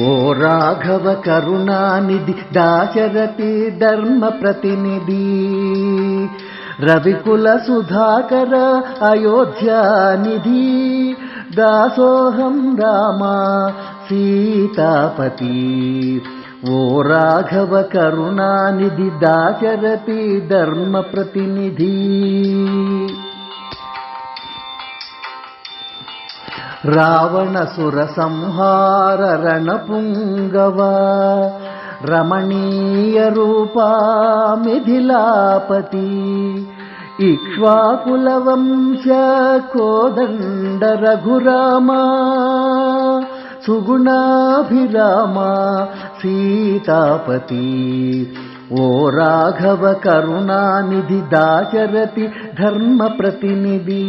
ఓ రాఘవ కరుణానిధి దాశరథి ధర్మ ప్రతినిధి. రవికుల సుధాకర అయోధ్యానిధి దాసోహం రామ సీతాపతి. ఓ రాఘవ కరుణానిధి దాశరథి ధర్మ ప్రతినిధి. రావణసుర సంహార రణపుంగవ రమణీయ రూపా మిథిలాపతి ఇక్ష్వాకుల వంశ కోదండ రఘురామా సుగుణాభిరామ సీతాపతి ఓ రాఘవ కరుణానిధి దాచరతి ధర్మ ప్రతినిధి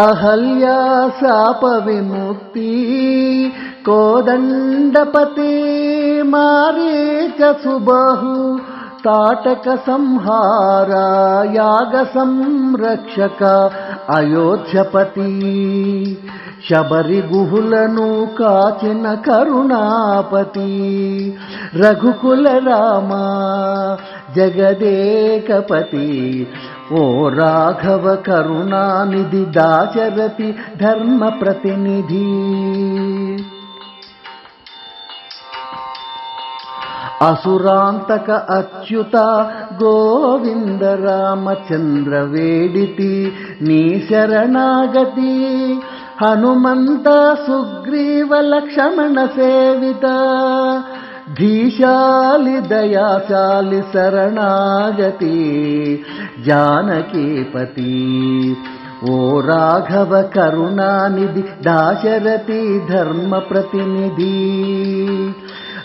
అహల్యా శాప విముక్తి కోదండపతి మారీచ సుబహు తాటక సంహార యాగ సంరక్షక అయోధ్యపతి. శబరి గుహులను కాచిన కరుణాపతి. రఘుకుల రామ జగదేకపతి. ఓ రాఘవ కరుణానిధి దాచరతి ధర్మ ప్రతినిధి. అసురాంతక అచ్యుత గోవింద రామచంద్ర వేడితి నీ శరణాగతి. హనుమంత సుగ్రీవ లక్ష్మణ సేవిత. ीशालि दयाशालि शरणागति जानकीपति ओ राघव करुणानिधि दाशरथि धर्मप्रतिनिधि।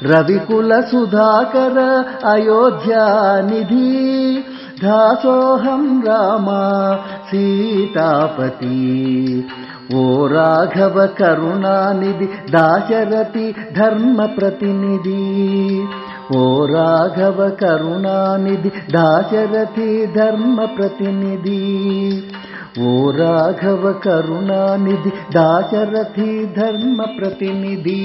रविकुलसुधाकर अयोध्यानिधि దాసోహం రామ సీతాపతి. ఓ రాఘవ కరుణానిధి దాశరథి ధర్మ ప్రతినిధి ఓ రాఘవ కరుణానిధి దాశరథి ధర్మ ప్రతినిధి ఓ రాఘవ కరుణానిధి దాశరథి ధర్మ ప్రతినిధి